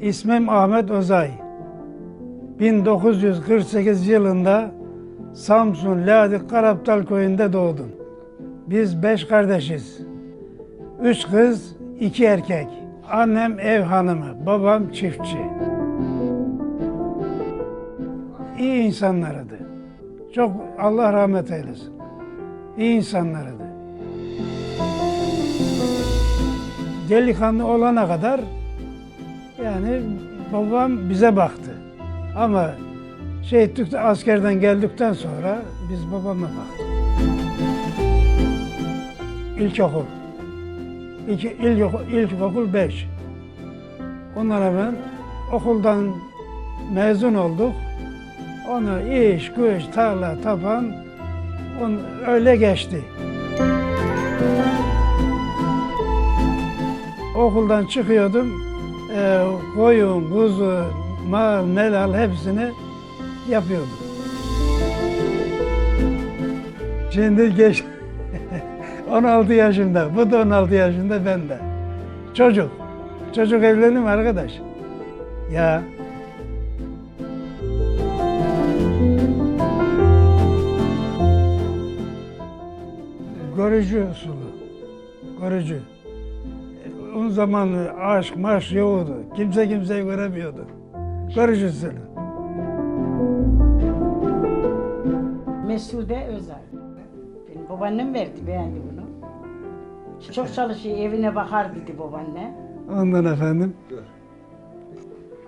İsmim Ahmet Özay. 1948 yılında Samsun Ladik Karaptal köyünde doğdum. Biz beş kardeşiz. Üç kız, iki erkek. Annem ev hanımı, babam çiftçi. İyi insanlardı. Çok Allah rahmet eylesin. İyi insanlardı. Delikanlı olana kadar yani babam bize baktı. Ama şey ettik, askerden geldikten sonra biz babama baktık. İlkokul. İlk, ilkokul, ilkokul 5. Ondan hemen okuldan mezun olduk. Onu iş, güç, tarla, tapan on, öyle geçti. Okuldan çıkıyordum. E, koyun, kuzu, mal, melal hepsini yapıyordum. Şimdi geç 16 yaşında, bu da 16 yaşında ben de. Çocuk. Çocuk evlenir mi arkadaş? Ya görücü usulü. Görücü. O zaman aşk maş yoktu. Kimse kimseyi göremiyordu. Usulü. Mesude Özel. Benim babaannem verdi, beğendi bunu. Çok çalışıyor, evine bakar dedi babaanne. Ondan efendim.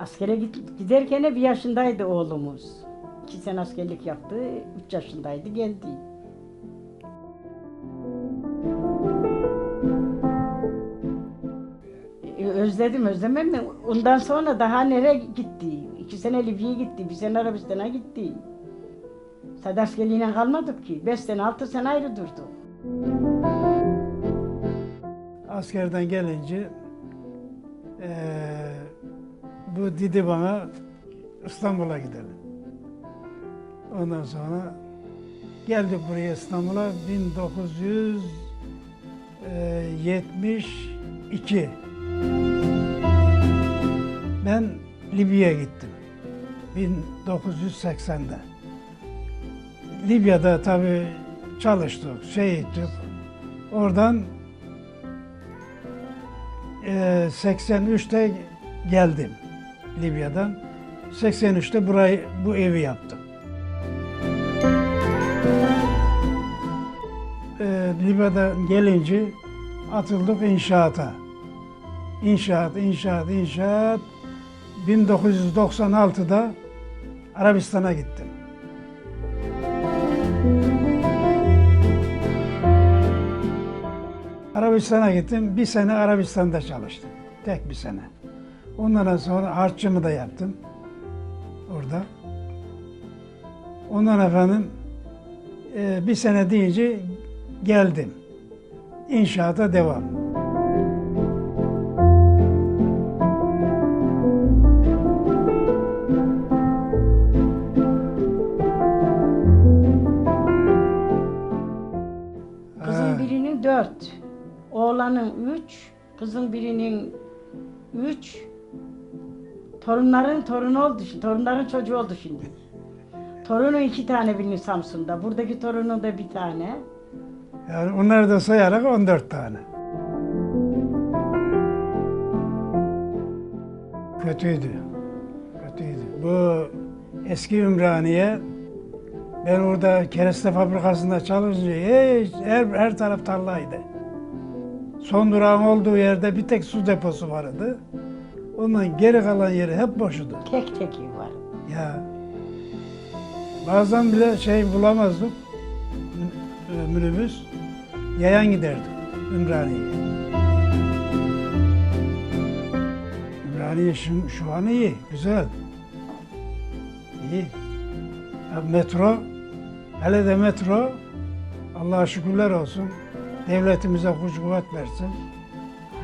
Askere git, giderken de bir yaşındaydı oğlumuz. İki sene askerlik yaptı, üç yaşındaydı, geldi. Özledim, özlemem mi? Ondan sonra daha nereye gitti? İki sene Libya'ya gitti, bir sene Arabistan'a gitti. Sadece askerliğine kalmadık ki. Beş sene, altı sene ayrı durduk. Askerden gelince eee, bu dedi bana İstanbul'a gidelim. Ondan sonra geldik buraya İstanbul'a 1972. Ben Libya'ya gittim. 1980'de. Libya'da tabii çalıştık, şey ettik. Oradan Eee, 83'te geldim Libya'dan. 83'te burayı bu evi yaptım. Eee Libya'dan gelince atıldık inşaata. İnşaat, inşaat, inşaat. 1996'da Arabistan'a gittim. Arabistan'a gittim. Bir sene Arabistan'da çalıştım. Tek bir sene. Ondan sonra harççımı da yaptım. Orada. Ondan efendim e, bir sene deyince geldim. İnşaata devam. Dört, oğlanın üç, kızın birinin üç, torunların torunu oldu torunların çocuğu oldu şimdi. Torunun iki tane birinin Samsun'da, buradaki torunun da bir tane. Yani onları da sayarak 14 tane. Kötüydü. Kötüydü. Bu eski Ümraniye ben orada kereste fabrikasında çalışınca hiç, her, her taraf tarlaydı. Son durağın olduğu yerde bir tek su deposu vardı. Ondan geri kalan yeri hep boşudu. Tek tek var. Ya bazen bile şey bulamazdık e, minibüs yayan giderdik Ümraniye'ye. Ümraniye şu, şu an iyi, güzel. İyi. Metro, hele de metro Allah'a şükürler olsun. Devletimize kuş kuvvet versin.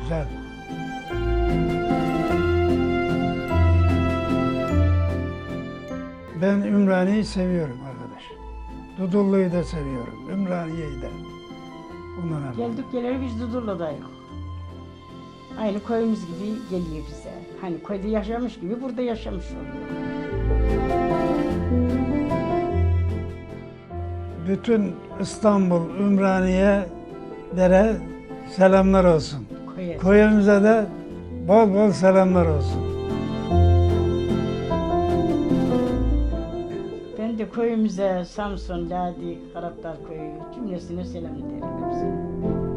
Güzel. Ben Ümraniye'yi seviyorum arkadaş. Dudullu'yu da seviyorum. Ümraniye'yi de. Ondan evvel. Geldik geleli biz Dudullu'dayız. Aynı köyümüz gibi geliyor bize. Hani köyde yaşamış gibi burada yaşamış oluyor. Bütün İstanbul, Ümraniye dere selamlar olsun. Köyümüze de bol bol selamlar olsun. Ben de köyümüze Samsun, Ladi, Karaptar köyü cümlesine selam ederim hepsine.